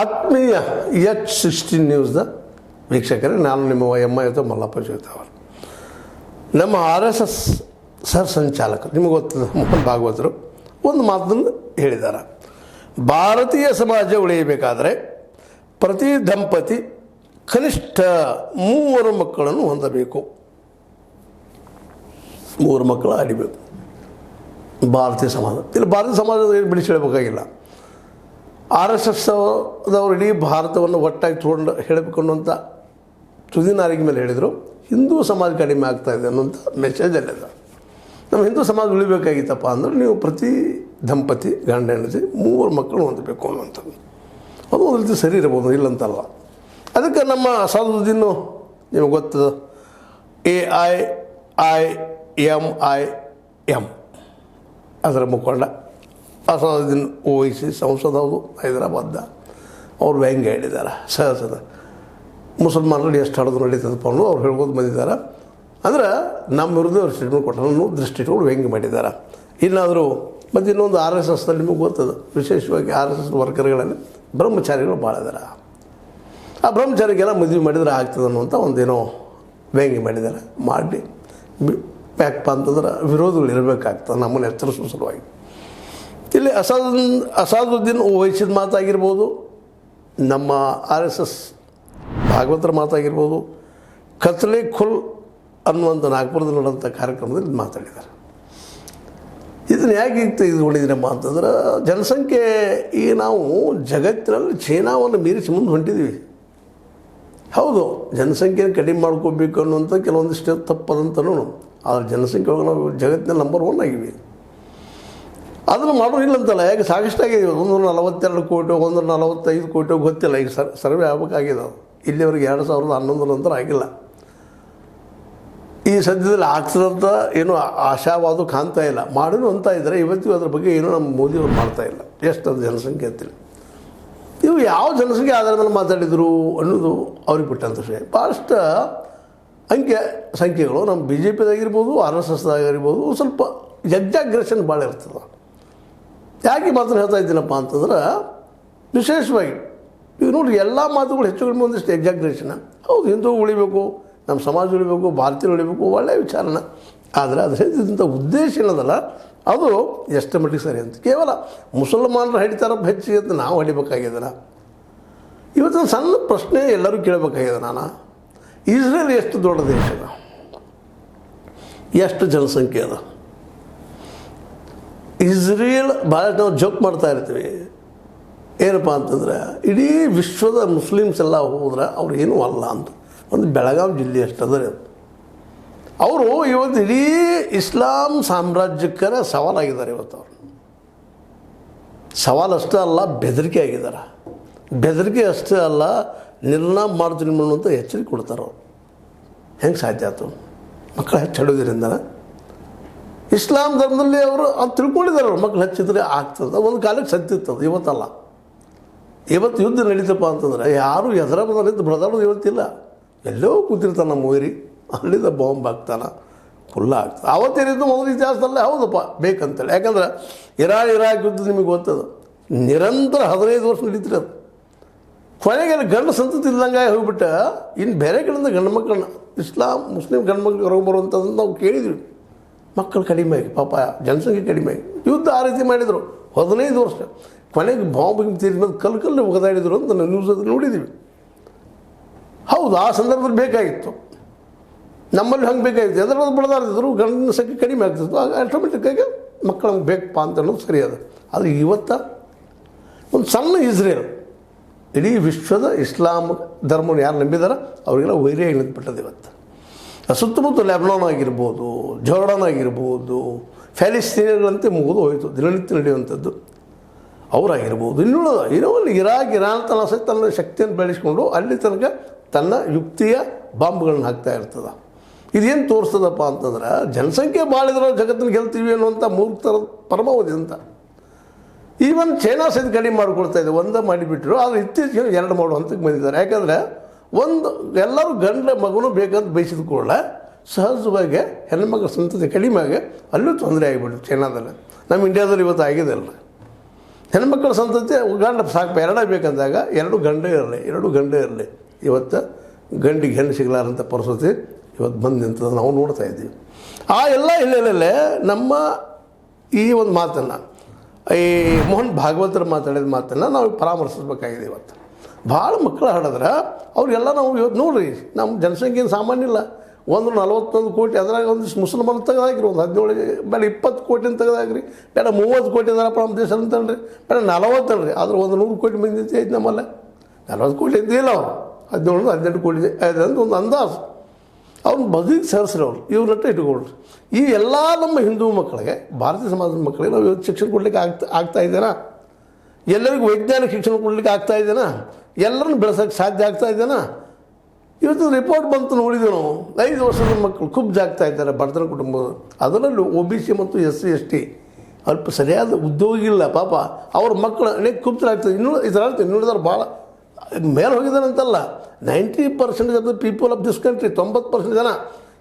ಆತ್ಮೀಯ H sixteen ನ್ಯೂಸ್ದ ವೀಕ್ಷಕರೇ, ನಾನು ನಿಮ್ಮ ಎಮ್ಮ ಎತ್ತ ಮಲ್ಲಪ್ಪ ಜೋತಾವರ್ ನಮ್ಮ ಆರ್ ಎಸ್ ಎಸ್ ಸರ್ ಸಂಚಾಲಕ ನಿಮಗೆ ಗೊತ್ತದ ಮೋಹನ್ ಭಾಗವತರು, ಒಂದು ಮಾತನ್ನು ಹೇಳಿದ್ದಾರೆ ಭಾರತೀಯ ಸಮಾಜ ಉಳಿಯಬೇಕಾದರೆ ಪ್ರತಿ ದಂಪತಿ ಕನಿಷ್ಠ ಮೂವರು ಮಕ್ಕಳನ್ನು ಹೊಂದಬೇಕು. ಮೂರು ಮಕ್ಕಳು ಆಡಿಬೇಕು. ಭಾರತೀಯ ಸಮಾಜ. ಇಲ್ಲಿ, ಭಾರತೀಯ ಸಮಾಜದ ಏನು ಬಿಡಿಸಿ ಹೇಳಬೇಕಾಗಿಲ್ಲ. ಆರ್ ಎಸ್ ಎಸ್ ಇಡೀ ಭಾರತವನ್ನು ಒಟ್ಟಾಗಿ ತೊಗೊಂಡು ಹೇಳಬೇಕು ಅನ್ನುವಂಥ ತುದಿನಾರಿಗೆ ಮೇಲೆ ಹೇಳಿದರು. ಹಿಂದೂ ಸಮಾಜ ಕಡಿಮೆ ಆಗ್ತಾ ಇದೆ ಅನ್ನೋಂಥ ಮೆಸೇಜ್ ಅಲ್ಲಿದೆ ನಮ್ಮ ಹಿಂದೂ ಸಮಾಜ ಉಳಿಬೇಕಾಗಿತ್ತಪ್ಪ ಅಂದ್ರೆ ನೀವು ಪ್ರತಿ ದಂಪತಿ, ಗಂಡ, ಹೆಂಡತಿ ಮೂವರು ಮಕ್ಕಳು ಹೊಂದಬೇಕು ಅನ್ನುವಂಥದ್ದು. ಅದು ಒಂದು ರೀತಿ ಸರಿ ಇರ್ಬೋದು, ಇಲ್ಲಂತಲ್ಲ. ಅದಕ್ಕೆ ನಮ್ಮ ಅಸಾದುದ್ದೀನ್, ನಿಮಗೆ ಗೊತ್ತದ A I I M I M ಅದರ ಮುಖಂಡ ಅಸಾದುದ್ದೀನ್ ವಹಿಸಿ ಸಂಸದ ಅವರು ಹೈದರಾಬಾದ್ದ ಅವ್ರು ವ್ಯಂಗ್ಯ ಹೇಳಿದ್ದಾರೆ. ಸಹಸದ ಮುಸಲ್ಮಾನರಲ್ಲಿ ಎಷ್ಟು ಹಡದು ನಡೀತದಪ್ಪ ಅನ್ನೋದು ಅವ್ರು ಹೇಳ್ಬೋದು ಬಂದಿದ್ದಾರೆ. ಅಂದ್ರೆ ನಮ್ಮ ವಿರುದ್ಧ ಅವ್ರು ಸ್ಟೇಟ್ಮೆಂಟ್ ಕೊಟ್ಟರು ಅನ್ನೋ ದೃಷ್ಟಿ ಇಟ್ಕೊಂಡು ವ್ಯಂಗ್ಯ ಮಾಡಿದ್ದಾರೆ. ಇನ್ನಾದರೂ ಮತ್ತು ಇನ್ನೊಂದು ಆರ್ ಎಸ್ ಎಸ್ನಲ್ಲಿ ನಿಮಗೆ ಗೊತ್ತದ ವಿಶೇಷವಾಗಿ ಆರ್ ಎಸ್ ಎಸ್ ವರ್ಕರ್ಗಳಲ್ಲಿ ಬ್ರಹ್ಮಚಾರಿಗಳು ಭಾಳ ಇದ್ದಾರೆ. ಆ ಬ್ರಹ್ಮಚಾರಿಗೆಲ್ಲ ಮದುವೆ ಮಾಡಿದ್ರೆ ಆಗ್ತದೆ ಅನ್ನುವಂಥ ಒಂದೇನೋ ವ್ಯಂಗ್ಯ ಮಾಡಿದ್ದಾರೆ. ಮಾಡಿ ಯಾಕಪ್ಪ ಅಂತಂದ್ರೆ ವಿರೋಧಗಳು ಇರಬೇಕಾಗ್ತದೆ, ನಮ್ಮನ್ನು ಎಚ್ಚರಿಸುವ ಸಲುವಾಗಿ. ಇಲ್ಲಿ ಅಸಾದುದ್ದೀನ್ ಅಸಾದುದ್ದೀನ್ ವಹಿಸಿದ ಮಾತಾಗಿರ್ಬೋದು, ನಮ್ಮ ಆರ್ ಎಸ್ ಎಸ್ ಭಾಗವತರ ಮಾತಾಗಿರ್ಬೋದು, ಕತ್ಲೆ ಖುಲ್ ಅನ್ನುವಂಥ ನಾಗ್ಪುರದಲ್ಲಿ ನಡೆದಂಥ ಕಾರ್ಯಕ್ರಮದಲ್ಲಿ ಮಾತಾಡಿದ್ದಾರೆ. ಇದನ್ನು ಹೇಗೆ ತೆಗೆದುಕೊಂಡಿದ್ದೀರಮ್ಮ ಅಂತಂದ್ರೆ, ಜನಸಂಖ್ಯೆ ಈಗ ನಾವು ಜಗತ್ತಿನಲ್ಲಿ ಚೀನಾವನ್ನು ಮೀರಿಸಿ ಮುಂದೆ ಹೊಂಟಿದ್ದೀವಿ. ಹೌದು, ಜನಸಂಖ್ಯೆನ ಕಡಿಮೆ ಮಾಡ್ಕೋಬೇಕು ಅನ್ನುವಂಥ ಕೆಲವೊಂದಿಷ್ಟು ತಪ್ಪದಂತನೂ, ಆದರೆ ಜನಸಂಖ್ಯೆ ಒಳಗೆ ನಾವು ಜಗತ್ತಿನಲ್ಲಿ ನಂಬರ್ ಒನ್ ಆಗಿವಿ ಅದನ್ನು ಮಾಡೋದಿಲ್ಲ ಅಂತಲ್ಲ. ಯಾಕೆ? ಸಾಕಷ್ಟಾಗಿದೆ ಒಂದೂರ ನಲವತ್ತೆರಡು ಕೋಟಿ ಒಂದೂರ ನಲವತ್ತೈದು ಕೋಟಿ ಗೊತ್ತಿಲ್ಲ. ಈಗ ಸರ್, ಸರ್ವೆ ಆಗಬೇಕಾಗಿದೆ ಅದು. ಇಲ್ಲಿವರೆಗೆ ಎರಡು ಸಾವಿರದ ಹನ್ನೊಂದರ ನಂತರ ಆಗಿಲ್ಲ. ಈ ಸದ್ಯದಲ್ಲಿ ಆಗ್ತದಂತ ಏನು ಆಶಾವಾದ ಕಾಣ್ತಾ ಇಲ್ಲ. ಮಾಡೋನು ಅಂತ ಇದ್ದಾರೆ ಇವತ್ತಿಗೂ ಅದ್ರ ಬಗ್ಗೆ ಏನೂ ನಮ್ಮ ಮೋದಿಯವರು ಮಾಡ್ತಾ ಇಲ್ಲ. ಎಷ್ಟು ಅದು ಜನಸಂಖ್ಯೆ ಅಂತಿಲ್ಲ ಇವು ಯಾವ ಜನಸಂಖ್ಯೆ ಆಧಾರದ ಮೇಲೆ ಮಾತಾಡಿದರು ಅನ್ನೋದು ಅವ್ರಿಗೆ ಬಿಟ್ಟಂತ ವಿಷಯ. ಭಾಳಷ್ಟು ಅಂಕೆ ಸಂಖ್ಯೆಗಳು ನಮ್ಮ ಬಿ ಜೆ ಪಿದಾಗಿರ್ಬೋದು ಆರ್ ಎಸ್ ಎಸ್ದಾಗಿರ್ಬೋದು ಒಂದ್ ಸ್ವಲ್ಪ ಎಕ್ಸಾಗ್ರೇಷನ್ ಭಾಳ ಇರ್ತದೆ. ಯಾಕೆ ಮಾತನ್ನು ಹೇಳ್ತಾ ಇದ್ದೀನಪ್ಪ ಅಂತಂದ್ರೆ ವಿಶೇಷವಾಗಿ ಈಗ ನೋಡಿ ಎಲ್ಲ ಮಾತುಗಳು ಹೆಚ್ಚು ಕಡಿಮೆ ಒಂದಿಷ್ಟು ಎಕ್ಸಾಗ್ರೇಷನ್ ಹೌದು, ಹಿಂದೂ ಉಳಿಬೇಕು, ನಮ್ಮ ಸಮಾಜ ಉಳಿಬೇಕು ಭಾರತೀಯ ಉಳಿಬೇಕು ಒಳ್ಳೆಯ ವಿಚಾರನ. ಆದರೆ ಅದ್ರ ಇದ್ದಂಥ ಉದ್ದೇಶ ಏನದಲ್ಲ, ಅದು ಎಷ್ಟು ಮಟ್ಟಿಗೆ ಸರಿ ಅಂತ. ಕೇವಲ ಮುಸಲ್ಮಾನರು ಹಿಡಿತಾರಪ್ಪ ಹೆಚ್ಚಿಗೆ ಅಂತ ನಾವು ಹಡಿಬೇಕಾಗಿದ್ದಲ್ಲ ಇವತ್ತು ಸಣ್ಣ ಪ್ರಶ್ನೆ ಎಲ್ಲರೂ ಕೇಳಬೇಕಾಗಿದೆ ನಾನು? ಇಸ್ರೇಲ್ ಎಷ್ಟು ದೊಡ್ಡ ದೇಶ? ಅದ ಎಷ್ಟು ಜನಸಂಖ್ಯೆ ಅದ? ಇಸ್ರೇಲ್ ಭಾಳ ನಾವು ಜೋಕ್ ಮಾಡ್ತಾ ಇರ್ತೀವಿ. ಏನಪ್ಪ ಅಂತಂದ್ರೆ, ಇಡೀ ವಿಶ್ವದ ಮುಸ್ಲಿಮ್ಸ್ ಎಲ್ಲ ಹೋದ್ರೆ ಅವ್ರು ಏನೂ ಅಲ್ಲ ಅಂತ. ಒಂದು ಬೆಳಗಾವಿ ಜಿಲ್ಲೆ ಅಷ್ಟದ್ರೆ ಅವರು ಇವತ್ತು ಇಡೀ ಇಸ್ಲಾಂ ಸಾಮ್ರಾಜ್ಯಕ್ಕರ ಸವಾಲಾಗಿದ್ದಾರೆ ಇವತ್ತು ಅವರು. ಸವಾಲಷ್ಟೇ ಅಲ್ಲ, ಬೆದರಿಕೆ ಆಗಿದ್ದಾರೆ. ಬೆದರಿಕೆ ಅಷ್ಟೇ ಅಲ್ಲ, ನಿರ್ನಾಮ ಮಾಡ್ತೀನಿ ಅನ್ನುವಂಥ ಎಚ್ಚರಿಕೆ ಕೊಡ್ತಾರೆ ಅವರು. ಹೆಂಗೆ ಸಾಧ್ಯ ಆಯ್ತು? ಮಕ್ಕಳು ಹೆಚ್ಚು ಹಡೋದ್ರಿಂದ ಇಸ್ಲಾಂ ಧರ್ಮದಲ್ಲಿ ಅವರು ಅದು ತಿಳ್ಕೊಂಡಿದ್ದಾರೆ, ಅವ್ರು ಮಕ್ಳು ಹಚ್ಚಿದ್ರೆ ಆಗ್ತದೆ. ಒಂದು ಕಾಲಕ್ಕೆ ಸತ್ತಿರ್ತದೆ ಇವತ್ತಲ್ಲ. ಇವತ್ತು ಯುದ್ಧ ನಡೀತಪ್ಪ ಅಂತಂದ್ರೆ ಯಾರು ಎದರ ಬಂದಿದ್ದು ಬಡದಾಡೋದು ಇವತ್ತಿಲ್ಲ. ಎಲ್ಲೋ ಕೂತಿರ್ತಾನೆ ನಮ್ಮ ಊರಿ. ಅಲ್ಲಿಂದ ಬಾಂಬ್ ಹಾಕ್ತಾನೆ. ಫುಲ್ಲ ಆಗ್ತದೆ. ಅವತ್ತೇನಿದ್ದು ಮೊದಲು ಇತಿಹಾಸದಲ್ಲೇ ಹೌದಪ್ಪ, ಬೇಕಂತೇಳಿ. ಯಾಕಂದ್ರೆ ಇರಾನ್, ಇರಾಕ್ ಯುದ್ಧ ನಿಮಗೆ ಗೊತ್ತದು. ನಿರಂತರ ಹದಿನೈದು ವರ್ಷ ನಡೀತಿರೋದು ಕೊನೆಗೆ ಅಲ್ಲಿ ಗಂಡು ಸಂತತಿ ಇಲ್ದಂಗೆ ಹೋಗ್ಬಿಟ್ಟು. ಇನ್ನು ಬೇರೆ ಕಡೆಯಿಂದ ಗಂಡು ಮಕ್ಕಳನ್ನ, ಇಸ್ಲಾಂ, ಮುಸ್ಲಿಂ ಗಂಡು ಮಕ್ಳಿಗೆ ಹೊರಗೆ ಬರುವಂಥದ್ದು ನಾವು ಕೇಳಿದ್ವಿ ಮಕ್ಕಳು ಕಡಿಮೆ ಆಗಿ, ಪಾಪ ಜನಸಂಖ್ಯೆ ಕಡಿಮೆ ಆಗಿ. ಯುದ್ಧ ಆ ರೀತಿ ಮಾಡಿದರು. ಹದಿನೈದು ವರ್ಷ. ಕೊನೆಗೆ ಬಾಂಬ್ ತೀರಿದ ಕಲ್ಲು ಕಲ್ಲು ಒಗದಾಡಿದರು ಅಂತ ನಾವು ನ್ಯೂಸಲ್ಲಿ ನೋಡಿದ್ದೀವಿ ಹೌದು, ಆ ಸಂದರ್ಭದಲ್ಲಿ ಬೇಕಾಗಿತ್ತು. ನಮ್ಮಲ್ಲಿ ಹಂಗೆ ಬೇಕಾಗಿತ್ತು. ಎದರ ಬಡದಾಡ್ತಿದ್ರು ಗಂಡಿನ ಸಂಖ್ಯೆ ಕಡಿಮೆ ಆಗ್ತಿತ್ತು. ಆಗ ಆಟೋಮೆಟಿಕ್ಕಾಗಿ ಮಕ್ಕಳು ಹಂಗೆ ಬೇಕಪ್ಪ ಅಂತ ಅನ್ನೋದು ಸರಿ ಅದು ಆದರೆ ಇವತ್ತ ಒಂದು ಸಣ್ಣ ಇಸ್ರೇಲ್, ಇಡೀ ವಿಶ್ವದ ಇಸ್ಲಾಂ ಧರ್ಮವನ್ನು ಯಾರು ನಂಬಿದಾರೋ, ಅವರಿಗೆಲ್ಲ ವೈರಿಯಾಗಿ ನಿಂತ್ಬಿಟ್ಟದೆ ಇವತ್ತು. ಸುತ್ತಮುತ್ತ ಲೆಬ್ನಾನ್ ಆಗಿರ್ಬೋದು, ಜೋರ್ಡನ್ ಆಗಿರ್ಬೋದು ಫ್ಯಾಲಿಸ್ತೀನಿಯರ್ಗಳಂತೆ ಮುಗಿದು ಹೋಯಿತು. ದಿನನಿತ್ಯ ನಡೆಯುವಂಥದ್ದು. ಅವರಾಗಿರ್ಬೋದು. ಇನ್ನುಳ ಇರೋಲ್ಲಿ ಇರಾಕ್, ಇರಾನ್ ತನ್ನ ಸಹಿತ ತನ್ನ ಶಕ್ತಿಯನ್ನು ಬೆಳೆಸ್ಕೊಂಡು ಅಲ್ಲಿ ತನಕ ತನ್ನ ಯುಕ್ತಿಯ ಬಾಂಬ್ಗಳನ್ನ ಹಾಕ್ತಾ ಇರ್ತದೆ. ಇದೇನು ತೋರಿಸ್ತದಪ್ಪ ಅಂತಂದ್ರೆ, ಜನಸಂಖ್ಯೆ ಬಾಳಿದ್ರೆ ಜಗತ್ತನ್ನು ಗೆಲ್ತೀವಿ ಅನ್ನುವಂಥ ಮೂರ್ಖರ ಪರಮಾವಧಿ ಅಂತ. ಈವನ್ ಚೈನಾ ಸಹಿತ ಕಡಿಮೆ ಮಾಡಿಕೊಳ್ತಾ ಇದೆ. ಒಂದೇ ಮಾಡಿಬಿಟ್ರು, ಆದರೆ ಇತ್ತೀಚೆಗೆ ಎರಡು ಮಾಡುವ ಹಂತಕ್ಕೆ ಬಂದಿದ್ದಾರೆ. ಯಾಕಂದರೆ ಒಂದು, ಎಲ್ಲರೂ ಗಂಡ ಮಗನೂ ಬೇಕಂತ ಬಯಸಿದ ಕೂಡಲೇ ಸಹಜವಾಗಿ ಹೆಣ್ಮಗಳ ಸಂತತಿ ಕಡಿಮೆ ಆಗಿ ಅಲ್ಲೂ ತೊಂದರೆ ಆಗಿಬಿಡ್ತು ಚೈನಾದಲ್ಲಿ. ನಮ್ಮ ಇಂಡಿಯಾದಲ್ಲಿ ಇವತ್ತು ಆಗಿದೆ ಅಲ್ಲ ಹೆಣ್ಮಕ್ಳ ಸಂತತಿ ಗಂಡ ಸಾಕು ಎರಡೇ ಬೇಕಂದಾಗ ಎರಡು ಗಂಡೇ ಇರಲಿ, ಎರಡು ಗಂಡೇ ಇರಲಿ. ಇವತ್ತು ಗಂಡಿಗೆ ಹೆಣ್ಣು ಸಿಗಲಾರಂಥ ಪರಿಸ್ಥಿತಿ ಇವತ್ತು ಬಂದು ನಿಂತದ, ನಾವು ನೋಡ್ತಾ ಇದ್ದೀವಿ. ಆ ಎಲ್ಲ ಹಿನ್ನೆಲೆಯಲ್ಲಿ ನಮ್ಮ ಈ ಒಂದು ಮಾತನ್ನು, ಈ ಮೋಹನ್ ಭಾಗವತರು ಮಾತಾಡಿದ ಮಾತನ್ನು ನಾವು ಪರಾಮರ್ಶಿಸ್ಬೇಕಾಗಿದೆ ಇವತ್ತು. ಭಾಳ ಮಕ್ಕಳು ಹಾಡಿದ್ರೆ, ಅವ್ರಿಗೆಲ್ಲ ನಾವು ಇವತ್ತು ನೋಡ್ರಿ ನಮ್ಮ ಜನಸಂಖ್ಯೆ ಏನು ಸಾಮಾನ್ಯ ಇಲ್ಲ. ಒಂದು ನಲವತ್ತೊಂದು ಕೋಟಿ, ಅದ್ರಾಗ ಒಂದಿಷ್ಟು ಮುಸಲ್ಮಾನ ತೆಗೆದಾಕ್ರಿ ಒಂದು ಹದಿನೇಳು, ಬೇಡ ಇಪ್ಪತ್ತು ಕೋಟಿನ ತೆಗೆದಾಕ್ರಿ ಬೇಡ ಮೂವತ್ತು ಕೋಟಿ ಅದಾರಪ್ಪ ನಮ್ಮ ದೇಶ ಅಂತಲ್ರಿ ಬೇಡ ರೀ ಆದ್ರೆ ಒಂದು ನೂರು ಕೋಟಿ ಮಂದಿ ಐತೆ ನಮ್ಮಲ್ಲ. ನಲವತ್ತು ಕೋಟಿ ಅಂತ ಇಲ್ಲ ಅವರು. ಹದಿನೇಳು, ಹದಿನೆಂಟು ಕೋಟಿ ಐತೆ ಅಂತ ಒಂದು ಅಂದಾಜು. ಅವ್ರನ್ನ ಬದುಕಿ ಸೇರಿಸ್ರಿ ಅವ್ರು ಇವ್ರನ್ನ ಇಟ್ಕೊಳ್ರಿ. ಈ ಎಲ್ಲ ನಮ್ಮ ಹಿಂದೂ ಮಕ್ಕಳಿಗೆ, ಭಾರತೀಯ ಸಮಾಜದ ಮಕ್ಕಳಿಗೆ ನಾವು ಇವತ್ತು ಶಿಕ್ಷಣ ಕೊಡಲಿಕ್ಕೆ ಆಗ್ತಾ ಆಗ್ತಾ ಇದ್ದೇನಾ? ಎಲ್ಲರಿಗೂ ವೈಜ್ಞಾನಿಕ ಶಿಕ್ಷಣ ಕೊಡಲಿಕ್ಕೆ ಆಗ್ತಾ ಇದ್ದೇನಾ? ಎಲ್ಲರನ್ನು ಬೆಳೆಸೋಕ್ಕೆ ಸಾಧ್ಯ ಆಗ್ತಾ ಇದ್ದೇನಾ ಇವತ್ತು ರಿಪೋರ್ಟ್ ಬಂತು ನೋಡಿದ್ವಿ ನಾವು. ಐದು ವರ್ಷದ ಮಕ್ಕಳು ಕುಬ್ಜ್ ಆಗ್ತಾ ಇದ್ದಾರೆ ಬಡತನ ಕುಟುಂಬ. ಅದರಲ್ಲೂ ಒ ಬಿ ಸಿ ಮತ್ತು ಎಸ್ ಸಿ, ಎಸ್ ಟಿ ಅಲ್ಪ ಸರಿಯಾದ ಉದ್ಯೋಗ ಇಲ್ಲ, ಪಾಪ. ಅವ್ರ ಮಕ್ಕಳು ಅನೇಕ ಕುಬ್ಜರಾಗ್ತದೆ ಇನ್ನೂ ಇದರಲ್ಲಿ ಇನ್ನುಳಿದವ್ರು ಭಾಳ ಮೇಲೆ ಹೋಗಿದ್ದಾರೆ ಅಂತಲ್ಲ. Ninety percent of the people of this country ತೊಂಬತ್ತು ಪರ್ಸೆಂಟ್ ಜನ.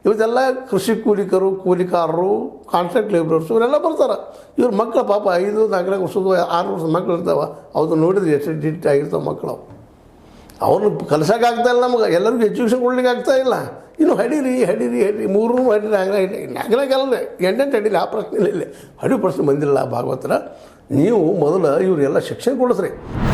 ಇವತ್ತೆಲ್ಲ ಕೃಷಿ ಕೂಲಿಕರು, ಕೂಲಿಕಾರರು ಕಾಂಟ್ರಾಕ್ಟ್ ಲೇಬರರ್ಸ್ ಇವರೆಲ್ಲ ಬರ್ತಾರೆ. ಇವ್ರ ಮಕ್ಕಳು ಪಾಪ ಐದು ನಾಲ್ಕು ವರ್ಷದ ಆರು ವರ್ಷದ ಮಕ್ಕಳು ಇರ್ತಾವೆ. ಅವ್ರು ನೋಡಿದ್ರೆ ಎಷ್ಟು ಡಿಟ್ ಆಗಿರ್ತಾವೆ ಮಕ್ಕಳು. ಅವ್ರನ್ನ ಕಲ್ಸೋಕೆ ಆಗ್ತಾ ಇಲ್ಲ ನಮಗೆ. ಎಲ್ಲರಿಗೂ ಎಜುಕೇಷನ್ ಕೊಡ್ಲಿಕ್ಕೆ ಆಗ್ತಾ ಇಲ್ಲ. ಇನ್ನು ಹಡೀರಿ ಹಡೀರಿ ಹಡಿ ಮೂರು ಹಡೀರಿ ಹಂಗೆ ಹಡಿ ನಾಲ್ಕನಾಗಲ್ಲ ಎಂಟೆಂಟು ಹಡೀರಿ ಆ ಪ್ರಶ್ನೆ ಇಲ್ಲ. ಹಡಿ ಪ್ರಶ್ನೆ ಬಂದಿಲ್ಲ ಭಾಗವತರ. ನೀವು ಮೊದಲು ಇವರೆಲ್ಲ ಶಿಕ್ಷಣ ಕೊಡಿಸ್ರಿ.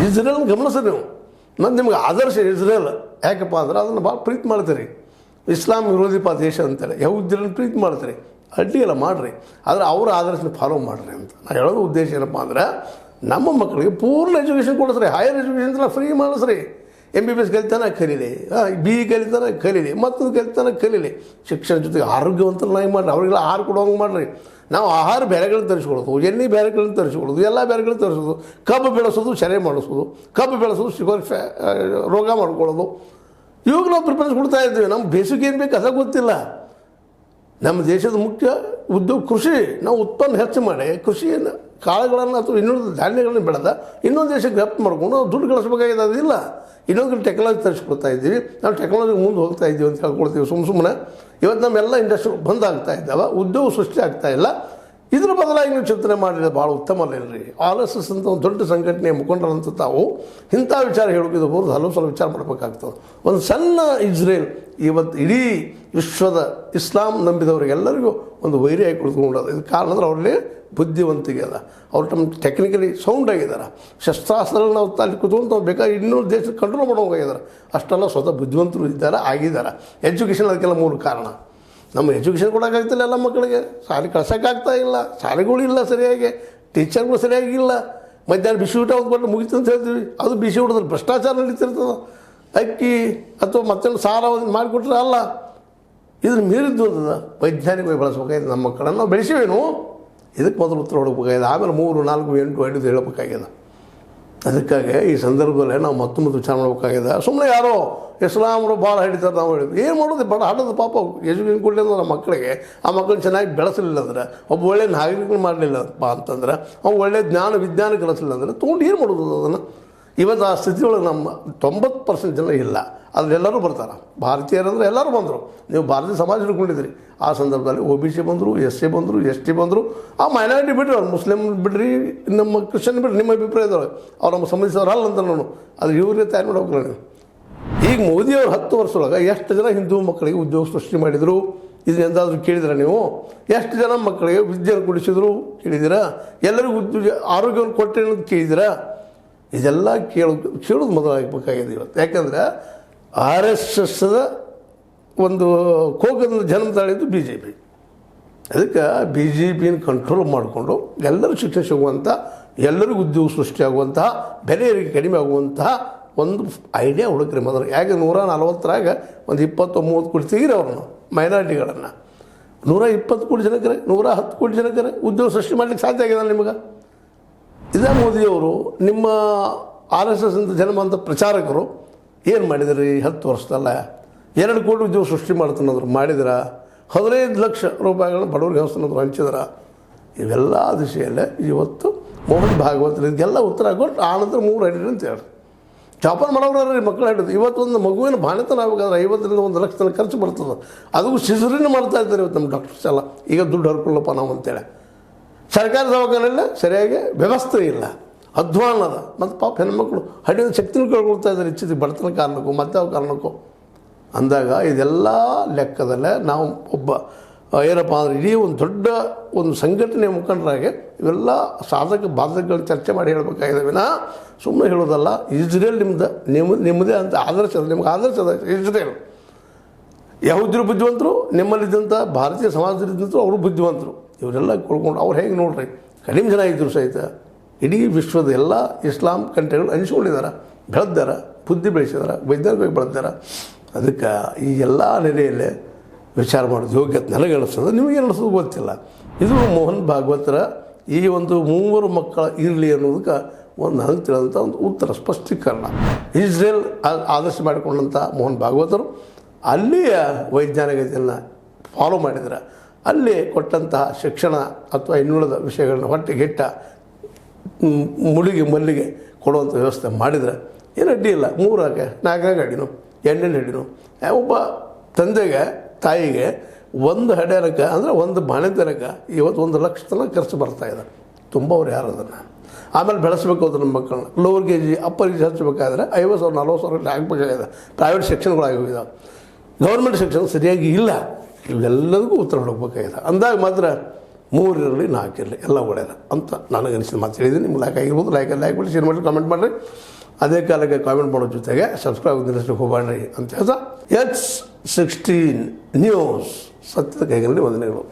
ಇಸ್ರೇಲ್ನ ಗಮನಿಸ್ರಿ ನೀವು. ನಾನು ನಿಮ್ಗೆ ಆದರ್ಶ ಇಸ್ರೇಲ್. ಯಾಕಪ್ಪ ಅಂದ್ರೆ ಅದನ್ನು ಭಾಳ ಪ್ರೀತಿ ಮಾಡ್ತೀರಿ. ಇಸ್ಲಾಂ ವಿರೋಧಿ ಪಾ ದೇಶ ಅಂತಾರೆ. ಯಹೂದ್ಯರನ್ನು ಪ್ರೀತಿ ಮಾಡ್ತೀರಿ. ಅಡ್ಡಿಯಲ್ಲ ಮಾಡಿರಿ. ಆದರೆ ಅವರ ಆದರ್ಶನ ಫಾಲೋ ಮಾಡಿರಿ ಅಂತ. ನಾನು ಹೇಳೋದು ಉದ್ದೇಶ ಏನಪ್ಪ ಅಂದ್ರೆ ನಮ್ಮ ಮಕ್ಕಳಿಗೆ ಪೂರ್ಣ ಎಜುಕೇಷನ್ ಕೊಡಿಸ್ರಿ. ಹೈಯರ್ ಎಜುಕೇಷನ್ ಫ್ರೀ ಮಾಡಿಸ್ರಿ. ಎಂ ಬಿ ಬಿ ಎಸ್ ಕಲಿತಾನೆ ಕಲೀಲಿ. ಬಿ ಇ ಕಲಿತಾನೆ ಕಲೀಲಿ. ಮತ್ತೊಂದು ಕಲಿತಾನೆ ಕಲೀಲಿ. ಶಿಕ್ಷಣ ಜೊತೆಗೆ ಆರೋಗ್ಯವಂತರನ್ನಾಗಿ ಮಾಡ್ರಿ. ಅವ್ರಿಗೆಲ್ಲ ಆಹಾರ ಕೊಡೋಂಗೆ ಮಾಡ್ರಿ. ನಾವು ಆಹಾರ ಬೇರೆಗಳನ್ನ ತರಿಸ್ಕೊಳ್ಳೋದು ಎಣ್ಣೆ ಬೇರೆಗಳನ್ನ ತರಿಸ್ಕೊಳ್ಳೋದು ಎಲ್ಲ ಬೇರೆಗಳನ್ನ ತರಿಸೋದು ಕಬ್ಬು ಬೆಳೆಸೋದು ಸೆರೆ ಮಾಡಿಸೋದು, ಕಬ್ಬು ಬೆಳೆಸೋದು ಶುಗರ್ ಫ್ಯಾ ರೋಗ ಮಾಡ್ಕೊಳ್ಳೋದು. ಇವಾಗ ನಾವು ಪ್ರಿಫರೆನ್ಸ್ ಕೊಡ್ತಾ ಇದ್ದೀವಿ. ನಮ್ಮ ಬೇಸಿಗೆ ಏನು ಬೇಕು ಅದ ಗೊತ್ತಿಲ್ಲ. ನಮ್ಮ ದೇಶದ ಮುಖ್ಯ ಉದ್ಯೋಗ ಕೃಷಿ. ನಾವು ಉತ್ಪನ್ನ ಹೆಚ್ಚು ಮಾಡಿ ಕೃಷಿಯನ್ನು ಕಾಳುಗಳನ್ನು ಅಥವಾ ಇನ್ನೊಂದು ಧಾನ್ಯಗಳನ್ನು ಬೆಳೆದ ಇನ್ನೊಂದು ದೇಶಕ್ಕೆ ರಫ್ತು ಮಾಡ್ಕೊಂಡು ನಾವು ದುಡ್ಡು ಗಳಿಸ್ಬೇಕಾಗಿದೆ ಅದಿಲ್ಲ ಇನ್ನೊಂದು ಟೆಕ್ನಾಲಜಿ ತರಿಸ್ಕೊಳ್ತಾ ಇದ್ದೀವಿ. ನಾವು ಟೆಕ್ನಾಲಜಿ ಮುಂದೆ ಹೋಗ್ತಾ ಇದ್ದೀವಿ ಅಂತ ಹೇಳ್ಕೊಳ್ತೀವಿ ಸುಮ್ಮ ಸುಮ್ಮನೆ ಇವತ್ತು ನಮ್ಮೆಲ್ಲ ಇಂಡಸ್ಟ್ರಿ ಬಂದ್ ಆಗ್ತಾ ಇದ್ದಾವೆ. ಉದ್ಯೋಗ ಸೃಷ್ಟಿ ಆಗ್ತಾ ಇಲ್ಲ. ಇದ್ರ ಬದಲಾಗಿ ನೀವು ಚಿಂತನೆ ಮಾಡಿದ್ರೆ ಭಾಳ ಉತ್ತಮ ಅಲ್ಲ ರೀ ಆರ್ ಎಸ್ ಅಂತ ಒಂದು ದೊಡ್ಡ ಸಂಘಟನೆ ಮುಖಂಡರಂತ ತಾವು ಇಂಥ ವಿಚಾರ ಹೇಳೋದು ಬಹುದು ಹಲವು ಸಲ ವಿಚಾರ ಮಾಡಬೇಕಾಗ್ತದೆ. ಒಂದು ಸಣ್ಣ ಇಸ್ರೇಲ್ ಇವತ್ತು ಇಡೀ ವಿಶ್ವದ ಇಸ್ಲಾಂ ನಂಬಿದವರಿಗೆಲ್ಲರಿಗೂ ಒಂದು ವೈರಿಯಾಗಿ ಕುಳಿತುಕೊಂಡದ. ಇದು ಕಾರಣ ಅಂದ್ರೆ ಅವರಲ್ಲಿ ಬುದ್ಧಿವಂತಿಗೆ ಅದ. ಅವ್ರು ತಮ್ಮ ಟೆಕ್ನಿಕಲಿ ಸೌಂಡ್ ಆಗಿದ್ದಾರೆ. ಶಸ್ತ್ರಾಸ್ತ್ರಗಳನ್ನ ನಾವು ತಾಲಿ ಕುತ್ಕೊಂಡು ಬೇಕಾದ್ರೆ ಇನ್ನೂ ದೇಶ ಕಂಟ್ರೋಲ್ ಮಾಡೋಂಗಾಗಿದ್ದಾರೆ ಅಷ್ಟೆಲ್ಲ ಸ್ವತಃ ಬುದ್ಧಿವಂತರು ಇದ್ದಾರೆ, ಆಗಿದ್ದಾರೆ. ಎಜುಕೇಷನ್ ಅದಕ್ಕೆಲ್ಲ ಮೂಲ ಕಾರಣ. ನಮ್ಮ ಎಜುಕೇಷನ್ ಕೊಡೋಕ್ಕಾಗ್ತಿಲ್ಲ ಎಲ್ಲ ಮಕ್ಕಳಿಗೆ. ಶಾಲೆ ಕಳ್ಸೋಕ್ಕಾಗ್ತಾ ಇಲ್ಲ. ಶಾಲೆಗಳು ಇಲ್ಲ ಸರಿಯಾಗಿ. ಟೀಚರ್ಗಳು ಸರಿಯಾಗಿಲ್ಲ ಮಧ್ಯಾಹ್ನ ಬಿಸಿ ಊಟ ಕೊಟ್ಟು ಮುಗಿತು ಅಂತ ಹೇಳ್ತೀವಿ. ಅದು ಬಿಸಿ ಊಟದಲ್ಲಿ ಭ್ರಷ್ಟಾಚಾರ ನಡೀತಿರ್ತದೆ? ಅಕ್ಕಿ ಅಥವಾ ಮತ್ತೆಲ್ಲ ಸಾರ ಮಾಡಿಕೊಟ್ರೆ ಅಲ್ಲ. ಇದನ್ನು ಮೀರಿದ್ದು ವೈಜ್ಞಾನಿಕವಾಗಿ ಬಳಸ್ಬೇಕಾಗಿದೆ. ನಮ್ಮ ಮಕ್ಕಳನ್ನು ನಾವು ಬೆಳೆಸಿವೇನು. ಇದಕ್ಕೆ ಮೊದಲು ಉತ್ತರ ಹೊಡಬೇಕಾಗಿದೆ ಆಮೇಲೆ ಮೂರು, ನಾಲ್ಕು, ಎಂಟು, ಐದು ಹೇಳಬೇಕಾಗಿದೆ. ಅದಕ್ಕಾಗಿ ಈ ಸಂದರ್ಭದಲ್ಲಿ ನಾವು ಮತ್ತೊಂದು ವಿಚಾರ ಮಾಡಬೇಕಾಗಿದೆ. ಸುಮ್ಮನೆ ಯಾರೋ ಇಸ್ಲಾಮರು ಭಾಳ ಹಿಡಿತಾರೆ ನಾವು ಹೇಳಿದ್ವಿ. ಏನು ಮಾಡೋದು? ಬಡ ಹಡದ ಪಾಪ. ಎಜುಕೇಷನ್ ಕೊಡಲಿಲ್ಲ ಅಂದ್ರೆ ಮಕ್ಕಳಿಗೆ ಆ ಮಕ್ಕಳನ್ನ ಚೆನ್ನಾಗಿ ಬೆಳೆಸಲಿಲ್ಲ ಅಂದ್ರೆ, ಒಬ್ಬ ಒಳ್ಳೆಯ ನಾಗರಿಕ ಮಾಡಲಿಲ್ಲಪ್ಪ ಅಂತಂದ್ರೆ ಅವ್ನು ಒಳ್ಳೆಯ ಜ್ಞಾನ ವಿಜ್ಞಾನ ಕಲಿಸಲಿಲ್ಲ ಅಂದರೆ, ತೊಗೊಂಡು ಏನು ಮಾಡೋದು ಅದನ್ನು? ಇವತ್ತು ಆ ಸ್ಥಿತಿಯೊಳಗೆ ನಮ್ಮ ತೊಂಬತ್ತು ಪರ್ಸೆಂಟ್ ಜನ ಇಲ್ಲ. ಅದ್ರಲ್ಲಿ ಎಲ್ಲರೂ ಬರ್ತಾರೆ. ಭಾರತೀಯರಂದ್ರೆ ಎಲ್ಲರೂ ಬಂದರು. ನೀವು ಭಾರತೀಯ ಸಮಾಜ ಹಿಡ್ಕೊಂಡಿದ್ರಿ ಆ ಸಂದರ್ಭದಲ್ಲಿ ಒ ಬಿ ಸಿ ಬಂದರು ಎಸ್ ಸಿ ಬಂದರು ಎಸ್ ಟಿ ಬಂದರು. ಆ ಮೈನಾರಿಟಿ ಬಿಡ್ರಿ, ಅವ್ರು ಮುಸ್ಲಿಮ್ ಬಿಡ್ರಿ, ನಮ್ಮ ಕ್ರಿಶ್ಚಿಯನ್ ಬಿಡ್ರಿ, ನಿಮ್ಮ ಅಭಿಪ್ರಾಯದೊಳಗೆ ಅವ್ರು ನಮ್ಮ ಸಂಬಂಧಿಸಿದವ್ರು ಅಲ್ಲ ಅಂತ ನಾನು. ಅದು ಇವ್ರಿಗೆ ತಯಾರು ಮಾಡ್ಬೇಕು ನೀವು? ಈಗ ಮೋದಿಯವರು ಹತ್ತು ವರ್ಷದೊಳಗೆ ಎಷ್ಟು ಜನ ಹಿಂದೂ ಮಕ್ಕಳಿಗೆ ಉದ್ಯೋಗ ಸೃಷ್ಟಿ ಮಾಡಿದರು? ಇದು ಎಂದಾದರೂ ಕೇಳಿದ್ರೆ ನೀವು? ಎಷ್ಟು ಜನ ಮಕ್ಕಳಿಗೆ ವಿದ್ಯೆಯನ್ನು ಕೊಡಿಸಿದ್ರು ಕೇಳಿದ್ದೀರಾ ಎಲ್ಲರಿಗೂ ಉದ್ಯೋಗ, ಆರೋಗ್ಯವನ್ನು ಅನ್ನೋದು ಕೇಳಿದ್ದೀರಾ ಇದೆಲ್ಲ ಕೇಳೋ ಕೇಳೋದು ಮೊದಲಾಗಬೇಕಾಗಿದೆ ಇವತ್ತು. ಯಾಕಂದರೆ ಆರ್ ಎಸ್ ಎಸ್ದ ಒಂದು ಕೋಗದ ಜನ್ಮ ತಾಳಿದ್ದು ಬಿ ಜೆ ಪಿ. ಅದಕ್ಕೆ ಬಿ ಜೆ ಪಿನ ಕಂಟ್ರೋಲ್ ಮಾಡಿಕೊಂಡು ಎಲ್ಲರೂ ಶಿಕ್ಷಣ ಸಿಗುವಂಥ, ಎಲ್ಲರಿಗೂ ಉದ್ಯೋಗ ಸೃಷ್ಟಿಯಾಗುವಂತಹ ಬೆಲೆ ಏರಿಕೆ ಕಡಿಮೆ ಆಗುವಂತಹ ಒಂದು ಐಡಿಯಾ ಹುಡುಕ್ರಿ ಮೊದಲು. ಯಾಕೆ ನೂರ ನಲ್ವತ್ತರಾಗ ಒಂದು ಇಪ್ಪತ್ತು ಮೂವತ್ತು ಕೋಟಿ ತೆಗೀರಿ ಅವ್ರನ್ನು ಮೈನಾರಿಟಿಗಳನ್ನು ನೂರ ಇಪ್ಪತ್ತು ಕೋಟಿ ಜನಕ್ಕೆ, ನೂರ ಹತ್ತು ಕೋಟಿ ಜನಕ್ಕೆ ಉದ್ಯೋಗ ಸೃಷ್ಟಿ ಮಾಡ್ಲಿಕ್ಕೆ ಸಾಧ್ಯ ಆಗಿದೆ ನಿಮಗೆ? ಇದೇ ಮೋದಿಯವರು ನಿಮ್ಮ ಆರ್ ಎಸ್ ಎಸ್ ಅಂತ ಜನ್ಮ ಅಂತ ಪ್ರಚಾರಕರು ಏನು ಮಾಡಿದ್ರಿ? ಹತ್ತು ವರ್ಷದಲ್ಲ. ಎರಡು ಕೋಟಿ ಉದ್ಯೋಗ ಸೃಷ್ಟಿ ಮಾಡ್ತಾನಂದ್ರು. ಮಾಡಿದ್ರ? ಹದಿನೈದು ಲಕ್ಷ ರೂಪಾಯಿಗಳನ್ನ ಬಡವರಿಗೆ ಹಂಚ್ತಾನಂದ್ರು. ಹಂಚಿದ್ರ? ಇವೆಲ್ಲ ದಿಶೆಯಲ್ಲೇ ಇವತ್ತು ಮೋಹನ್ ಭಾಗವತರು ಇದಕ್ಕೆಲ್ಲ ಉತ್ತರ ಕೊಟ್ಟು ಆನಂತರ ಮೂರು ಹಡಿರಿ ಅಂತ ಹೇಳಿ. ಚಾಪನ್ ಮಾಡೋರು ರೀ ಮಕ್ಕಳು ಹಿಡಿದು ಇವತ್ತೊಂದು ಮಗುವಿನ ಬಾಣತನ ಆಗಬೇಕಾದ್ರೆ ಐವತ್ತರಿಂದ ಒಂದು ಲಕ್ಷ ತನಕ ಖರ್ಚು ಬರ್ತದೆ. ಅದಕ್ಕೂ ಸಿಸರಿನ ಮಾಡ್ತಾ ಇದ್ದಾರೆ ಇವತ್ತು ನಮ್ಮ ಡಾಕ್ಟರ್ಸ್ ಎಲ್ಲ. ಈಗ ದುಡ್ಡು ಹರ್ಕೊಳ್ಳಪ್ಪ ನಾವು ಅಂತೇಳಿ. ಸರ್ಕಾರಿ ದವಾಖಾನೆಯಲ್ಲಿ ಸರಿಯಾಗಿ ವ್ಯವಸ್ಥೆ ಇಲ್ಲ. ಅಧ್ವಾನದ. ಮತ್ತು ಪಾಪ ಹೆಣ್ಮಕ್ಳು ಹಡಿಯೋದು ಶಕ್ತಿನ ಕಳ್ಕೊಳ್ತಾ ಇದ್ದಾರೆ ಇಚ್ಛಿತಿ ಬಡತನ ಕಾರಣಕ್ಕೂ ಮತ್ತಾವ ಕಾರಣಕ್ಕೂ. ಅಂದಾಗ ಇದೆಲ್ಲ ಲೆಕ್ಕದಲ್ಲೇ ನಾವು ಒಬ್ಬ ಏನಪ್ಪ ಅಂದರೆ ಇಡೀ ಒಂದು ದೊಡ್ಡ ಒಂದು ಸಂಘಟನೆ ಮುಖಂಡರಾಗಿ ಇವೆಲ್ಲ ಸಾಧಕ ಬಾಧಕಗಳನ್ನ ಚರ್ಚೆ ಮಾಡಿ ಹೇಳಬೇಕಾಗಿದೆ ವಿನ ಸುಮ್ಮನೆ ಹೇಳೋದಲ್ಲ ಇಸ್ರೇಲ್ ನಿಮ್ದು ನಿಮ್ಮ ನಿಮ್ಮದೇ ಅಂತ ಆದರ್ಶ ನಿಮ್ಗೆ ಆದರ್ಶ ಇಸ್ರೇಲ್ ಯಾವುದ್ರ ಬುದ್ಧಿವಂತರು, ನಿಮ್ಮಲ್ಲಿದ್ದಂಥ ಭಾರತೀಯ ಸಮಾಜದಲ್ಲಿದ್ದಂಥ ಅವರು ಬುದ್ಧಿವಂತರು. ಇವರೆಲ್ಲ ಕೊಳ್ಕೊಂಡು ಅವ್ರು ಹೇಗೆ ನೋಡ್ರಿ? ಕಡಿಮೆ ಜನ ಇದ್ದರು ಸಹಿತ ಇಡೀ ವಿಶ್ವದ ಎಲ್ಲ ಇಸ್ಲಾಂ ಕಂಟ್ರಿಗಳು ಅನಿಸ್ಕೊಂಡಿದ್ದಾರೆ ಬೆಳೆದಾರ ಬುದ್ಧಿ ಬೆಳೆಸಿದಾರೆ ವೈಜ್ಞಾನಿಕವಾಗಿ ಬೆಳೆದಾರ ಅದಕ್ಕೆ ಈ ಎಲ್ಲ ನೆಲೆಯಲ್ಲಿ ವಿಚಾರ ಮಾಡೋದು ಯೋಗ್ಯತೆ ನನಗೆ ಅನಿಸ್ತದೆ ನಿಮಗೆ ಅನಿಸೋದು ಗೊತ್ತಿಲ್ಲ. ಇದು ಮೋಹನ್ ಭಾಗವತರ ಈ ಒಂದು ಮೂವರು ಮಕ್ಕಳ ಇರಲಿ ಅನ್ನೋದಕ್ಕೆ ಒಂದು ನನಗೆ ತಿಳಿದಂಥ ಒಂದು ಉತ್ತರ, ಸ್ಪಷ್ಟೀಕರಣ. ಇಸ್ರೇಲ್ ಆದರ್ಶ ಮಾಡಿಕೊಂಡಂಥ ಮೋಹನ್ ಭಾಗವತರು ಅಲ್ಲಿಯ ವೈಜ್ಞಾನಿಕತೆಯನ್ನು ಫಾಲೋ ಮಾಡಿದ್ರೆ. ಅಲ್ಲಿ ಕೊಟ್ಟಂತಹ ಶಿಕ್ಷಣ ಅಥವಾ ಇನ್ನುಳಿದ ವಿಷಯಗಳನ್ನ ಹೊಟ್ಟೆಗೆಟ್ಟ ಮುಳುಗಿ ಮಲ್ಲಿಗೆ ಕೊಡುವಂಥ ವ್ಯವಸ್ಥೆ ಮಾಡಿದರೆ ಏನು ಅಡ್ಡಿ ಇಲ್ಲ. ಮೂರಾಗೆ ನಾಲ್ಕಾಗ ಅಡ್ಡಿನು ಎಣ್ಣೆಣ್ಣೆ ಅಡಿನು. ಒಬ್ಬ ತಂದೆಗೆ, ತಾಯಿಗೆ ಒಂದು ಹಡ್ಯಾರಕ್ಕೆ ಅಂದರೆ ಒಂದು ಬಾಣೆತನಕ್ಕೆ ಇವತ್ತು ಒಂದು ಲಕ್ಷ ತನಕ ಖರ್ಚು ಬರ್ತಾ ಇದೆ. ತುಂಬ ಅವ್ರು ಯಾರು ಅದನ್ನು? ಆಮೇಲೆ ಬೆಳೆಸಬೇಕು ಅದು ನಮ್ಮ ಮಕ್ಕಳನ್ನ. Lower K G, upper K G ಹಚ್ಚಬೇಕಾದ್ರೆ ಐವತ್ತು ಸಾವಿರ, ನಲ್ವತ್ತು ಸಾವಿರ ಹಾಕ್ಬೇಕಾಗಿದೆ. ಪ್ರೈವೇಟ್ ಸೆಕ್ಷನ್ಗಳಾಗಿ ಹೋಗಿದ್ದಾವೆ ಗೌರ್ಮೆಂಟ್ ಸೆಕ್ಷನ್ ಸರಿಯಾಗಿ ಇಲ್ಲ. ಇವೆಲ್ಲದಕ್ಕೂ ಉತ್ತರ ಹುಡುಕ್ಬೇಕಾಗಿದೆ. ಅಂದಾಗ ಮಾತ್ರ ಮೂರಿರಲಿ ನಾಲ್ಕಿರಲಿ ಎಲ್ಲ ಒಳ್ಳೆಯದ ಅಂತ ನನಗೆ ಅನಿಸಿದ ಮಾತು ಹೇಳಿದ್ದೀನಿ. ನಿಮ್ಗೆ ಲೈಕ್ ಆಗಿರ್ಬೋದು ಲೈಕ್ ಲೈಕ್ ಮಾಡಿ ಶೇರ್ ಮಾಡಿ ಕಾಮೆಂಟ್ ಮಾಡಿರಿ. ಅದೇ ಕಾಲಕ್ಕೆ ಕಾಮೆಂಟ್ ಮಾಡೋ ಜೊತೆಗೆ ಸಬ್ಸ್ಕ್ರೈಬ್ ನಿಲ್ಲಿಸ್ಲಿಕ್ಕೆ ಹೋಗಬೇಡ್ರಿ ಅಂತ ಹೇಳ್ತಾ ಎಚ್ ಸಿಕ್ಸ್ಟೀನ್ ನ್ಯೂಸ್ ಸತ್ಯದ ಕೈಗಳಲ್ಲಿ ವಂದನೆಗಳು.